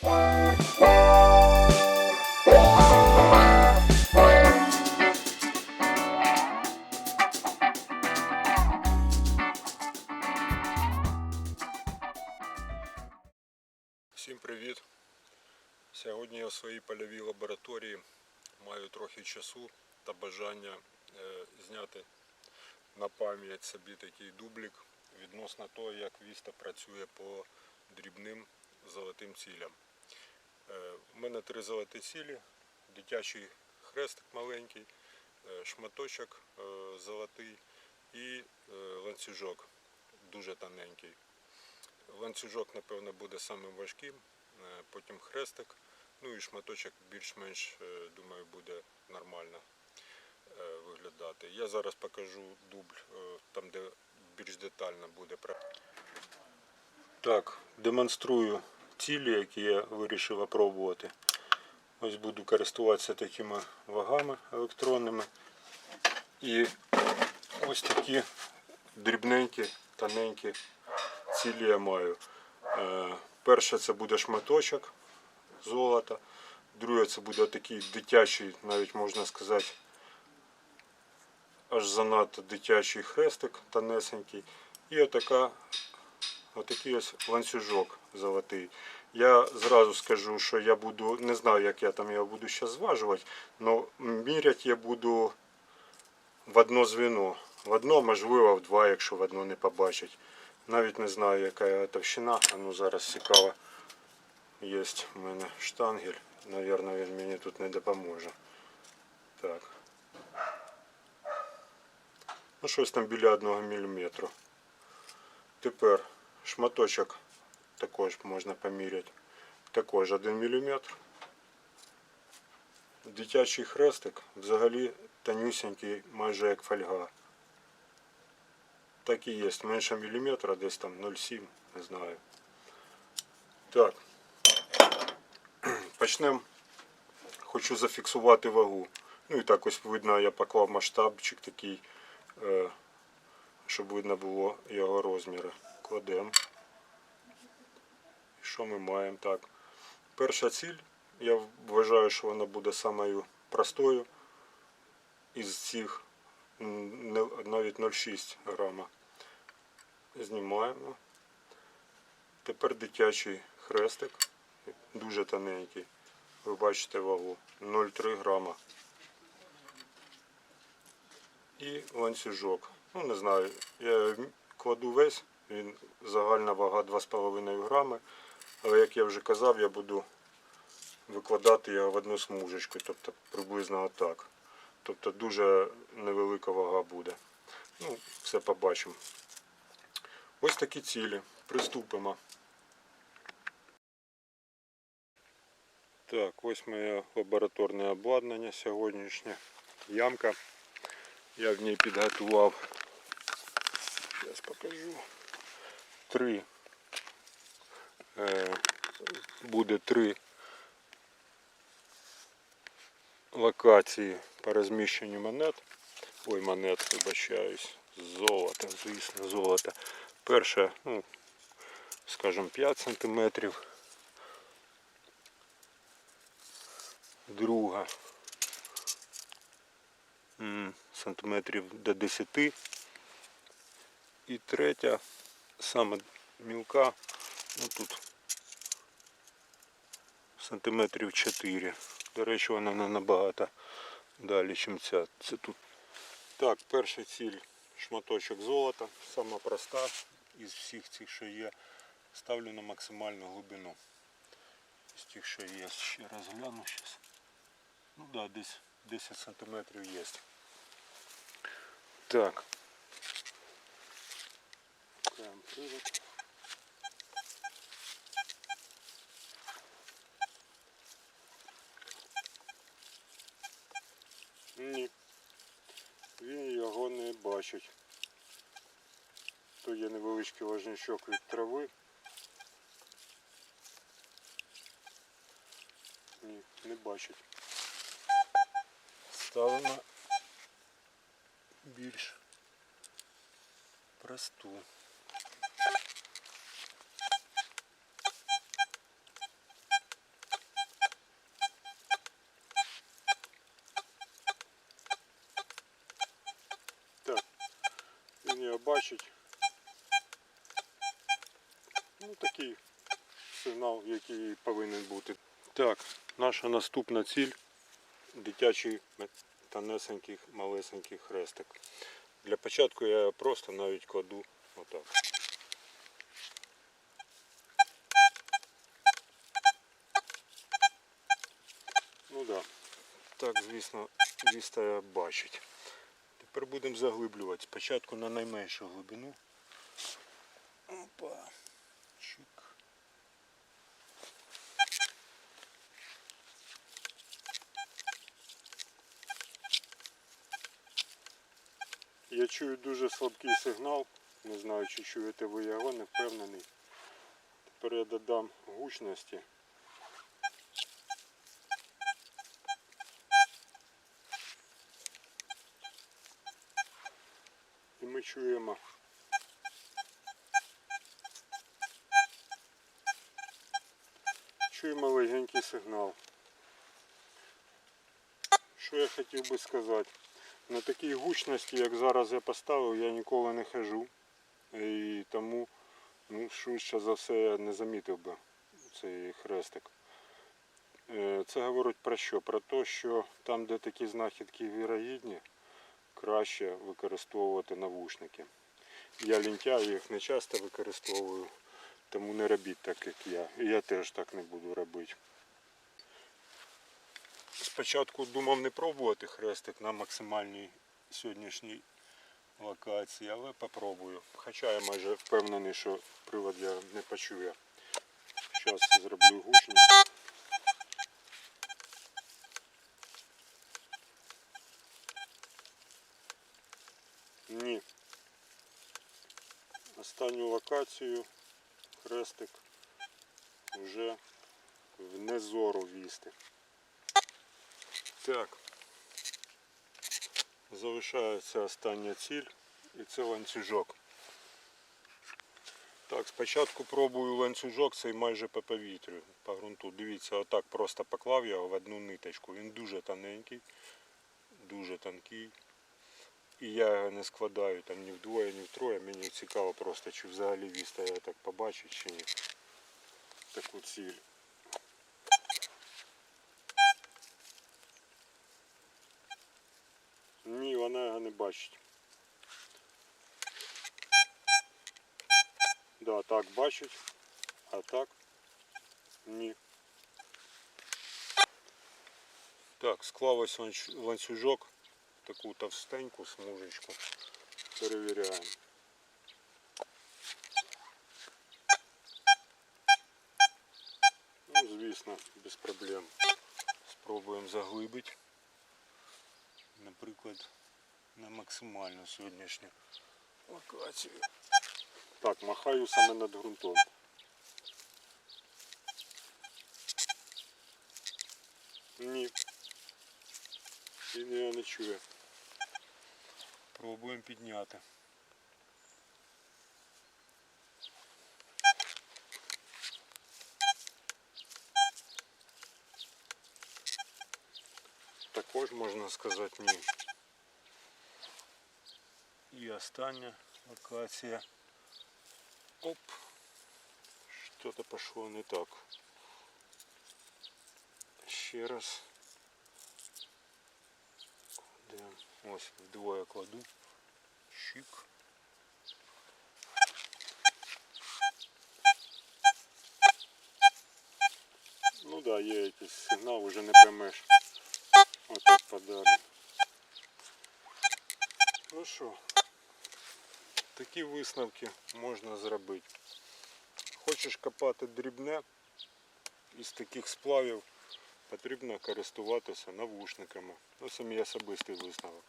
Всім привіт! Сьогодні я у своїй польовій лабораторії маю трохи часу та бажання е, зняти на пам'ять собі такий дублік відносно того, як Віста працює по дрібним золотим цілям. Е, У мене три золоті цілі, дитячий хрестик маленький, е, шматочок е, золотий і е, ланцюжок дуже тоненький. Ланцюжок, напевно, буде самим важким, е, потім хрестик, ну і шматочок більш-менш, е, думаю, буде нормально е, виглядати. Я зараз покажу дубль, е, там де більш детально буде. Так, демонструю цілі, які я вирішив опробувати. Ось буду користуватися такими вагами електронними. І ось такі дрібненькі, тоненькі цілі я маю. Е, перше це буде шматочок золота. Друге це буде такий дитячий, навіть можна сказати, аж занадто дитячий хрестик тонесенький. І отака, отакий ось ланцюжок золотий. Я зразу скажу, що я буду, не знаю, як я там його буду зараз зважувати, але міряти я буду в одно звіно. В одно, можливо, в два, якщо в одно не побачить. Навіть не знаю, яка товщина. А ну зараз цікаво. Є в мене штангель. Навірно, він мені тут не допоможе. Так. Ну, щось там біля 1 мм. Тепер шматочок також можна поміряти. Також 1 мм. Дитячий хрестик взагалі тонюсенький, майже як фольга. Так і є, менше міліметра, десь там 0,7, не знаю. Так. Почнемо. Хочу зафіксувати вагу. Ну і так ось видно, я поклав масштабчик такий, е, щоб видно було його розміри. Кладемо. Що ми маємо? Так. Перша ціль, я вважаю, що вона буде самою простою із цих навіть 0,6 грама. Знімаємо. Тепер дитячий хрестик, дуже тоненький. Ви бачите вагу 0,3 грама. І ланцюжок. Ну не знаю, я кладу весь, він загальна вага 2,5 грами. Але як я вже казав, я буду викладати його в одну смужечку, тобто приблизно отак. Тобто дуже невелика вага буде. Ну, все побачимо. Ось такі цілі. Приступимо. Так, ось моє лабораторне обладнання сьогоднішнє. Ямка. Я в ній підготував. Зараз покажу. Три. Е, буде три локації по розміщенню монет. Ой, монет, вибачаюсь. Золото, звісно, золото. Перша, ну, скажімо, 5 сантиметрів. Друга сантиметрів до 10. І третя, саме мілка, ну тут сантиметрів 4. До речі, вона не набагато далі, ніж ця. Це тут. Так, перша ціль шматочок золота, сама проста із всіх цих, що є. Ставлю на максимальну глибину. З тих, що є, ще раз гляну зараз. Ну да, десь 10 сантиметрів є. Так. Ставимо привод. Ні. Він його не бачить. То є невеличкий важнячок від трави. Ні, не бачить. Ставимо більш просту. Бачить. Ну такий сигнал, який повинен бути. Так, наша наступна ціль дитячий тонесенький, малесенький хрестик. Для початку я просто навіть кладу отак. Ну так. Так, звісно, віста бачить. Тепер будемо заглиблювати. Спочатку на найменшу глибину. Опа. Чик. Я чую дуже слабкий сигнал. Не знаю, чи чуєте ви його, не впевнений. Тепер я додам гучності. Чуємо. Чуємо легенький сигнал. Що я хотів би сказати? На такій гучності, як зараз я поставив, я ніколи не хожу. І тому ну, швидше за все я не замітив би цей хрестик. Е, Це говорить про що? Про те, що там, де такі знахідки вірогідні, краще використовувати навушники. Я лінтяй, їх не часто використовую, тому не робіть так, як я. І я теж так не буду робити. Спочатку думав не пробувати хрестик на максимальній сьогоднішній локації, але попробую. Хоча я майже впевнений, що привод я не почую. Зараз зроблю гучність. Ні. Останню локацію хрестик вже вне зору вісти. Так. Залишається остання ціль і це ланцюжок. Так, спочатку пробую ланцюжок, цей майже по повітрю, по ґрунту. Дивіться, отак просто поклав його в одну ниточку. Він дуже тоненький, дуже тонкий. І я його не складаю там ні вдвоє, ні втроє. Мені цікаво просто, чи взагалі віста я так побачить чи ні. Таку ціль. Ні, вона його не бачить. Да, так бачить, а так ні. Так, склав ось ланч- ланцюжок, Таку товстеньку смужечку. Перевіряємо. Ну, звісно, без проблем. Спробуємо заглибити наприклад, на максимальну сьогоднішню локацію. Так, махаю саме над ґрунтом. Ні. Він його не чує. Пробуємо підняти. Також можна сказати ні. І остання локація. Оп. Что-то пошло не так. Ще раз. Ось вдвоє кладу. Щик. Ну да, є якийсь сигнал, вже не поймеш. Отак подалі. Ну що, такі висновки можна зробити. Хочеш копати дрібне із таких сплавів, Потрібно користуватися навушниками. Ну, це мій особистий висновок.